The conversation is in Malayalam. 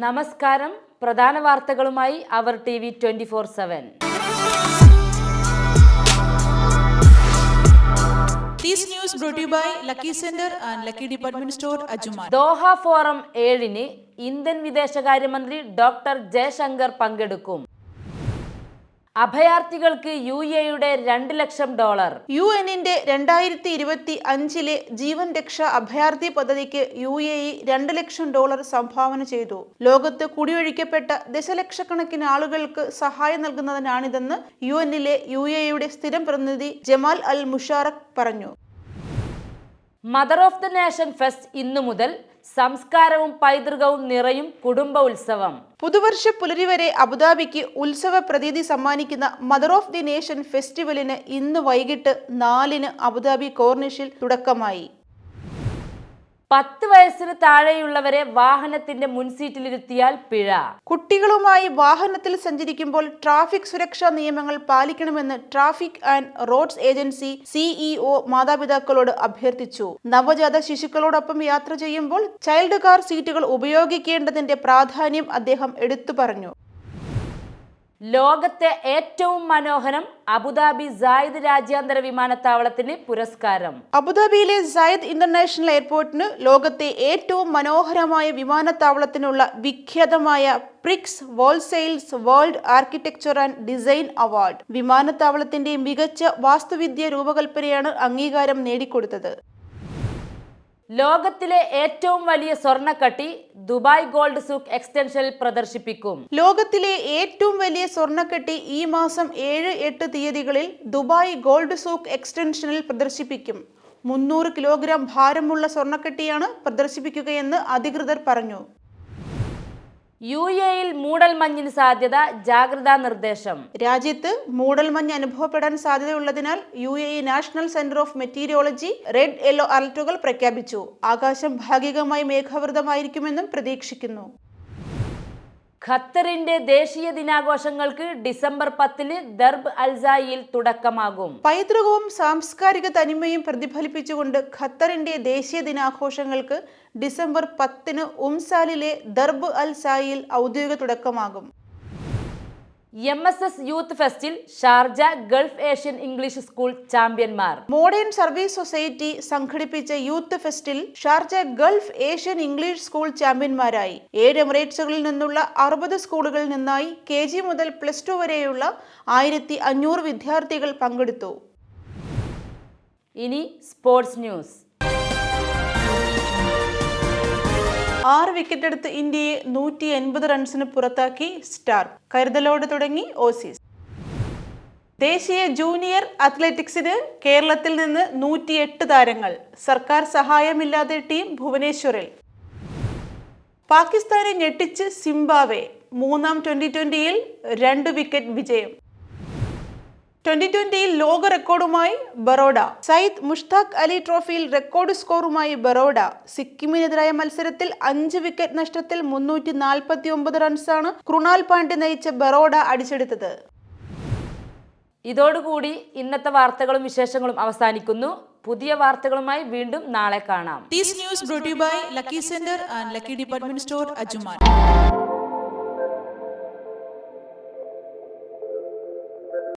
നമസ്കാരം. പ്രധാന വാർത്തകളുമായി അവർ T V twenty four seven. Doha forum ഏഴിന് ഇന്ത്യൻ വിദേശകാര്യമന്ത്രി ഡോക്ടർ ജയശങ്കർ പങ്കെടുക്കും. അഭയാർത്ഥികൾക്ക് യു എയുടെ രണ്ട് ലക്ഷം ഡോളർ. യു എന്നിന്റെ രണ്ടായിരത്തി ഇരുപത്തി അഞ്ചിലെ ജീവൻ രക്ഷ അഭയാർത്ഥി പദ്ധതിക്ക് യു എ ഇ രണ്ട് ലക്ഷം ഡോളർ സംഭാവന ചെയ്തു. ലോകത്ത് കുടിയൊഴിക്കപ്പെട്ട ദശലക്ഷക്കണക്കിന് ആളുകൾക്ക് സഹായം നൽകുന്നതിനാണിതെന്ന് യു എന്നിലെ യു എയുടെ സ്ഥിരം പ്രതിനിധി ജമാൽ അൽ മുഷാറക് പറഞ്ഞു. Mother of the nation fest ഇന്നു മുതൽ സംസ്കാരവും പൈതൃകവും നിറയും കുടുംബ ഉത്സവം. പുതുവർഷ പുലരി വരെ അബുദാബിക്ക് ഉത്സവ പ്രതീതി സമ്മാനിക്കുന്ന മദർ ഓഫ് ദി നേഷൻ ഫെസ്റ്റിവലിന് ഇന്ന് വൈകിട്ട് നാലിന് അബുദാബി കോർണിഷിൽ തുടക്കമായി. പത്ത് വയസ്സിന് താഴെയുള്ളവരെ വാഹനത്തിന്റെ മുൻസീറ്റിലിരുത്തിയാൽ പിഴ. കുട്ടികളുമായി വാഹനത്തിൽ സഞ്ചരിക്കുമ്പോൾ ട്രാഫിക് സുരക്ഷാ നിയമങ്ങൾ പാലിക്കണമെന്ന് traffic and roads agency CEO മാതാപിതാക്കളോട് അഭ്യർത്ഥിച്ചു. നവജാത ശിശുക്കളോടൊപ്പം യാത്ര ചെയ്യുമ്പോൾ ചൈൽഡ് കാർ സീറ്റുകൾ ഉപയോഗിക്കേണ്ടതിന്റെ പ്രാധാന്യം അദ്ദേഹം എടുത്തു പറഞ്ഞു. ലോകത്തെ ഏറ്റവും മനോഹരം അബുദാബി സായിദ് രാജ്യാന്തര വിമാനത്താവളത്തിന് പുരസ്കാരം. അബുദാബിയിലെ സായിദ് ഇന്റർനാഷണൽ എയർപോർട്ടിന് ലോകത്തെ ഏറ്റവും മനോഹരമായ വിമാനത്താവളത്തിനുള്ള വിഖ്യാതമായ prix Versailles world architecture and design award വിമാനത്താവളത്തിന്റെ മികച്ച വാസ്തുവിദ്യ രൂപകൽപ്പനയാണ് അംഗീകാരം നേടിക്കൊടുത്തത്. ലോകത്തിലെ ഏറ്റവും വലിയ സ്വർണക്കട്ടി ദുബായ് ഗോൾഡ് സൂക്ക് എക്സ്റ്റൻഷനിൽ പ്രദർശിപ്പിക്കും. ലോകത്തിലെ ഏറ്റവും വലിയ സ്വർണക്കട്ടി ഈ മാസം ഏഴ് എട്ട് തീയതികളിൽ ദുബായ് ഗോൾഡ് സൂക്ക് എക്സ്റ്റൻഷനിൽ പ്രദർശിപ്പിക്കും. മുന്നൂറ് കിലോഗ്രാം ഭാരമുള്ള സ്വർണക്കട്ടിയാണ് പ്രദർശിപ്പിക്കുകയെന്ന് അധികൃതർ പറഞ്ഞു. യു എയിൽ മൂടൽമഞ്ഞിന് സാധ്യത ജാഗ്രതാ നിർദ്ദേശം. രാജ്യത്ത് മൂടൽമഞ്ഞ് അനുഭവപ്പെടാൻ സാധ്യതയുള്ളതിനാൽ U A national centre of meteorology red yellow അലർട്ടുകൾ പ്രഖ്യാപിച്ചു. ആകാശം ഭാഗികമായി മേഘാവൃതമായിരിക്കുമെന്നും പ്രതീക്ഷിക്കുന്നു. ഖത്തറിന്റെ ദേശീയ ദിനാഘോഷങ്ങൾക്ക് ഡിസംബർ പത്തിന് ദർബ് അൽസായിൽ തുടക്കമാകും. പൈതൃകവും സാംസ്കാരിക തനിമയും പ്രതിഫലിപ്പിച്ചുകൊണ്ട് ഖത്തറിന്റെ ദേശീയ ദിനാഘോഷങ്ങൾക്ക് ഡിസംബർ പത്തിന് ഉംസാലിലെ ദർബ് അൽസായിൽ ഔദ്യോഗിക തുടക്കമാകും. M S S youth ഫെസ്റ്റിൽ Sharjah gulf Asian English school ചാമ്പ്യന്മാർ modern service society സംഘടിപ്പിച്ച youth ഫെസ്റ്റിൽ Sharjah gulf Asian English school ചാമ്പ്യന്മാരായി ഏഴ് എമിറേറ്റ്സുകളിൽ നിന്നുള്ള അറുപത് സ്കൂളുകളിൽ നിന്നായി കെ ജി മുതൽ പ്ലസ് ടു വരെയുള്ള ആയിരത്തി അഞ്ഞൂറ് വിദ്യാർത്ഥികൾ പങ്കെടുത്തു. ഇനി സ്പോർട്സ് ന്യൂസ്. ആറ് വിക്കറ്റ് വിക്കറ്റെടുത്ത് ഇന്ത്യയെ നൂറ്റി എൺപത് റൺസിന് പുറത്താക്കി സ്റ്റാർ. കരുതലോടെ തുടങ്ങി ഓസീസ്. ദേശീയ ജൂനിയർ അത്ലറ്റിക്സിന് കേരളത്തിൽ നിന്ന് നൂറ്റിയെട്ട് താരങ്ങൾ. സർക്കാർ സഹായമില്ലാതെ ടീം ഭുവനേശ്വറിൽ. പാകിസ്ഥാനെ ഞെട്ടിച്ച് സിംബാവെ മൂന്നാം ട്വന്റി ട്വന്റിയിൽ രണ്ട് വിക്കറ്റ് വിജയം. ട്വന്റി ട്വന്റിയിൽ ലോക റെക്കോർഡുമായി ബറോഡ. സയ്യിദ് മുഷ്താഖ് അലി ട്രോഫിയിൽ റെക്കോർഡ് സ്കോറുമായി ബറോഡ. സിക്കിമിനെതിരായ മത്സരത്തിൽ അഞ്ച് വിക്കറ്റ് നഷ്ടത്തിൽ മുന്നൂറ്റി നാൽപ്പത്തി ഒമ്പത് റൺസാണ് കൃണാൽ പാണ്ഡ്യ നയിച്ച ബറോഡ അടിച്ചെടുത്തത്. ഇതോടുകൂടി ഇന്നത്തെ വാർത്തകളും വിശേഷങ്ങളും അവസാനിക്കുന്നു. പുതിയ വാർത്തകളുമായി വീണ്ടും നാളെ കാണാം. This news brought to you by Lucky Center and Lucky Department Store, Ajuman.